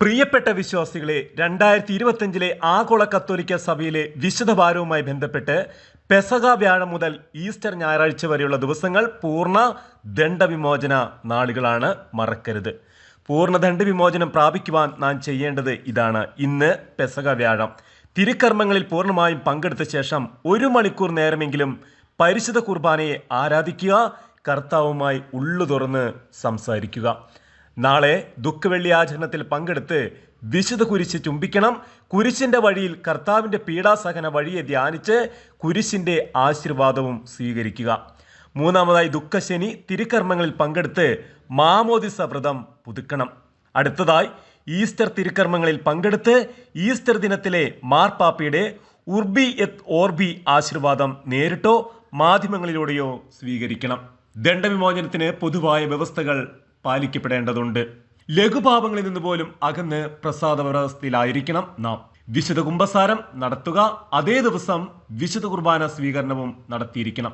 പ്രിയപ്പെട്ട വിശ്വാസികളെ രണ്ടായിരത്തി ഇരുപത്തിയഞ്ചിലെ ആഗോള കത്തോലിക്ക സഭയിലെ വിശുദ്ധ ഭാരവുമായി ബന്ധപ്പെട്ട് പെസക വ്യാഴം മുതൽ ഈസ്റ്റർ ഞായറാഴ്ച വരെയുള്ള ദിവസങ്ങൾ പൂർണ ദണ്ഡവിമോചന നാളുകളാണ് മറക്കരുത്. പൂർണ ദണ്ഡവിമോചനം പ്രാപിക്കുവാൻ നാം ചെയ്യേണ്ടത് ഇതാണ്. ഇന്ന് പെസക വ്യാഴം. തിരുക്കർമ്മങ്ങളിൽ പൂർണമായും പങ്കെടുത്ത ശേഷം ഒരു മണിക്കൂർ നേരമെങ്കിലും പരിശുദ്ധ കുർബാനയെ ആരാധിക്കുക കർത്താവുമായി ഉള്ളു തുറന്ന് സംസാരിക്കുക. നാളെ ദുഃഖവെള്ളി ആചരണത്തിൽ പങ്കെടുത്ത് വിശുദ്ധ കുരിശ് ചുംബിക്കണം. കുരിശിന്റെ വഴിയിൽ കർത്താവിന്റെ പീഡാസഹന വഴിയെ ധ്യാനിച്ച് കുരിശിന്റെ ആശീർവാദവും സ്വീകരിക്കുക. മൂന്നാമതായി ദുഃഖശനി തിരുക്കർമ്മങ്ങളിൽ പങ്കെടുത്ത് മാമോദിസ വ്രതം പുതുക്കണം. അടുത്തതായി ഈസ്റ്റർ തിരുക്കർമ്മങ്ങളിൽ പങ്കെടുത്ത് ഈസ്റ്റർ ദിനത്തിലെ മാർപ്പാപ്പയുടെ ഉർബി എത് ഓർബി ആശീർവാദം നേരിട്ടോ മാധ്യമങ്ങളിലൂടെയോ സ്വീകരിക്കണം. ദണ്ഡവിമോചനത്തിന് പൊതുവായ വ്യവസ്ഥകൾ പാലിക്കപ്പെടേണ്ടതുണ്ട്. ലഘുപാപങ്ങളിൽ നിന്ന് പോലും അകന്ന് പ്രസാദവ്യവസ്ഥയിലായിരിക്കണം നാം. വിശുദ്ധ കുംഭസാരം നടത്തുക അതേ ദിവസം വിശുദ്ധ കുർബാന സ്വീകരണവും നടത്തിയിരിക്കണം.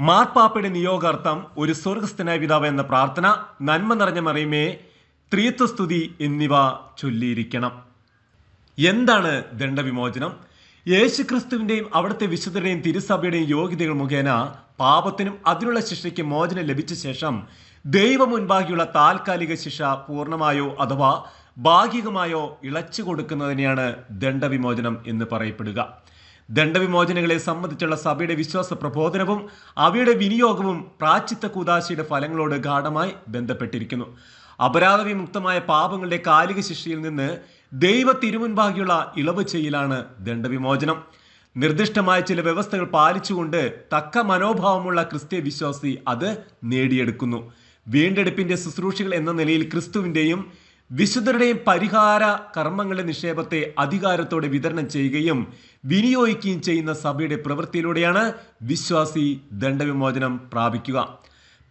മാർപ്പാപ്പയുടെ നിയോഗാർത്ഥം ഒരു സ്വർഗസ്ഥനായ പിതാവ് എന്ന പ്രാർത്ഥന നന്മ നിറഞ്ഞ മറിയുമേ ത്രിത്വസ്തുതി എന്നിവ ചൊല്ലിയിരിക്കണം. എന്താണ് ദണ്ഡവിമോചനം? യേശുക്രിസ്തുവിന്റെയും അവിടുത്തെ വിശുദ്ധരുടെയും തിരുസഭയുടെയും യോഗ്യതകൾ മുഖേന പാപത്തിനും അതിനുള്ള ശിക്ഷയ്ക്ക് മോചനം ലഭിച്ച ശേഷം ദൈവം മുൻപാകിയുള്ള താൽക്കാലിക ശിക്ഷ പൂർണമായോ അഥവാ ഭാഗികമായോ ഇളച്ചു കൊടുക്കുന്നതിനെയാണ് ദണ്ഡവിമോചനം എന്ന് പറയപ്പെടുക. ദണ്ഡവിമോചനങ്ങളെ സംബന്ധിച്ചുള്ള സഭയുടെ വിശ്വാസ പ്രബോധനവും അവയുടെ വിനിയോഗവും പ്രാച്ചിത്ത കൂതാശിയുടെ ഫലങ്ങളോട് ഗാഠമായി ബന്ധപ്പെട്ടിരിക്കുന്നു. അപരാധവിമുക്തമായ പാപങ്ങളുടെ കാലിക ശിക്ഷയിൽ നിന്ന് ദൈവ തിരുമുൻപാകിയുള്ള ഇളവ് ചെയ്യലാണ് ദണ്ഡവിമോചനം. നിർദ്ദിഷ്ടമായ ചില വ്യവസ്ഥകൾ പാലിച്ചുകൊണ്ട് തക്ക മനോഭാവമുള്ള ക്രിസ്ത്യ വിശ്വാസി അത് നേടിയെടുക്കുന്നു. വീണ്ടെടുപ്പിന്റെ ശുശ്രൂഷകൾ എന്ന നിലയിൽ ക്രിസ്തുവിന്റെയും വിശുദ്ധരുടെയും പരിഹാര കർമ്മങ്ങളുടെ നിക്ഷേപത്തെ അധികാരത്തോടെ വിതരണം ചെയ്യുകയും വിനിയോഗിക്കുകയും ചെയ്യുന്ന സഭയുടെ പ്രവൃത്തിയിലൂടെയാണ് വിശ്വാസി ദണ്ഡവിമോചനം പ്രാപിക്കുക.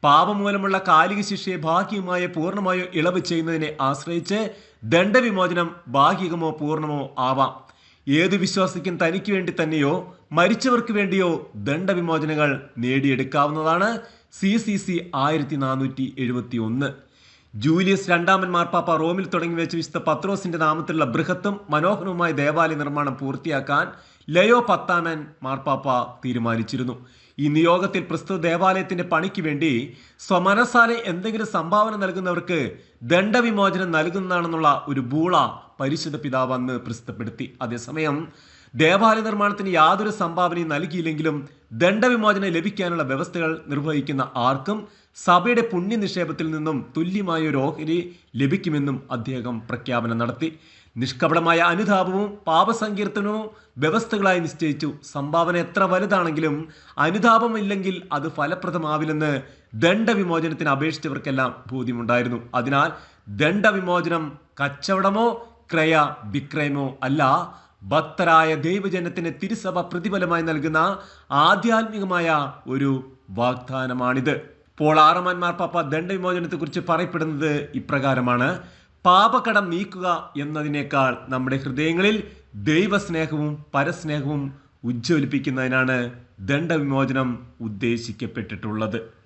പാപമൂലമുള്ള കാലിക ശിക്ഷയെ ഭാഗികമായോ പൂർണമായോ ഇളവ് ചെയ്യുന്നതിനെ ആശ്രയിച്ച് ദണ്ഡവിമോചനം ഭാഗികമോ പൂർണമോ ആവാം. ഏത് വിശ്വാസിക്കും തനിക്ക് വേണ്ടി തന്നെയോ മരിച്ചവർക്ക് വേണ്ടിയോ ദണ്ഡവിമോചനങ്ങൾ നേടിയെടുക്കാവുന്നതാണ്. സി സി സി ആയിരത്തി നാനൂറ്റി എഴുപത്തി ഒന്ന് ജൂലിയസ് രണ്ടാമൻ മാർപ്പാപ്പ റോമിൽ തുടങ്ങി വെച്ച വിശുദ്ധ പത്രോസിന്റെ നാമത്തിലുള്ള ബൃഹത്തും മനോഹരവുമായ ദേവാലയ നിർമ്മാണം പൂർത്തിയാക്കാൻ ലയോ പത്താമൻ മാർപ്പാപ്പ തീരുമാനിച്ചിരുന്നു. ഈ നിയോഗത്തിൽ പ്രസ്തുത ദേവാലയത്തിന്റെ പണിക്ക് വേണ്ടി സ്വമനസാലെ എന്തെങ്കിലും സംഭാവന നൽകുന്നവർക്ക് ദണ്ഡവിമോചനം നൽകുന്നതാണെന്നുള്ള ഒരു ബൂള പരിശുദ്ധ പിതാവ് അന്ന് പ്രസിദ്ധപ്പെടുത്തി. അതേസമയം ദേവാലയ നിർമ്മാണത്തിന് യാതൊരു സംഭാവനയും നൽകിയില്ലെങ്കിലും ദണ്ഡവിമോചനം ലഭിക്കാനുള്ള വ്യവസ്ഥകൾ നിർവഹിക്കുന്ന ആർക്കും സഭയുടെ പുണ്യ നിക്ഷേപത്തിൽ നിന്നും തുല്യമായ ഒരു ഓഹരി ലഭിക്കുമെന്നും അദ്ദേഹം പ്രഖ്യാപനം നടത്തി. നിഷ്കപടമായ അനുതാപവും പാപസങ്കീർത്തനവും വ്യവസ്ഥകളായി നിശ്ചയിച്ചു. സംഭാവന എത്ര വലുതാണെങ്കിലും അനുതാപമില്ലെങ്കിൽ അത് ഫലപ്രദമാവില്ലെന്ന് ദണ്ഡവിമോചനത്തിന് അപേക്ഷിച്ചവർക്കെല്ലാം ബോധ്യമുണ്ടായിരുന്നു. അതിനാൽ ദണ്ഡവിമോചനം കച്ചവടമോ ക്രയ വിക്രയമോ അല്ല ഭക്തരായ ദൈവജനത്തിന് തിരുസഭ പ്രതിഫലമായി നൽകുന്ന ആധ്യാത്മികമായ ഒരു വാഗ്ദാനമാണിത്. പോൾ ആറമാന്മാർ പാപ്പ ദണ്ഡവിമോചനത്തെ കുറിച്ച് പറയപ്പെടുന്നത് ഇപ്രകാരമാണ്. പാപകടം നീക്കുക എന്നതിനേക്കാൾ നമ്മുടെ ഹൃദയങ്ങളിൽ ദൈവസ്നേഹവും പരസ്നേഹവും ഉജ്ജ്വലിപ്പിക്കുന്നതിനാണ് ദണ്ഡവിമോചനം ഉദ്ദേശിക്കപ്പെട്ടിട്ടുള്ളത്.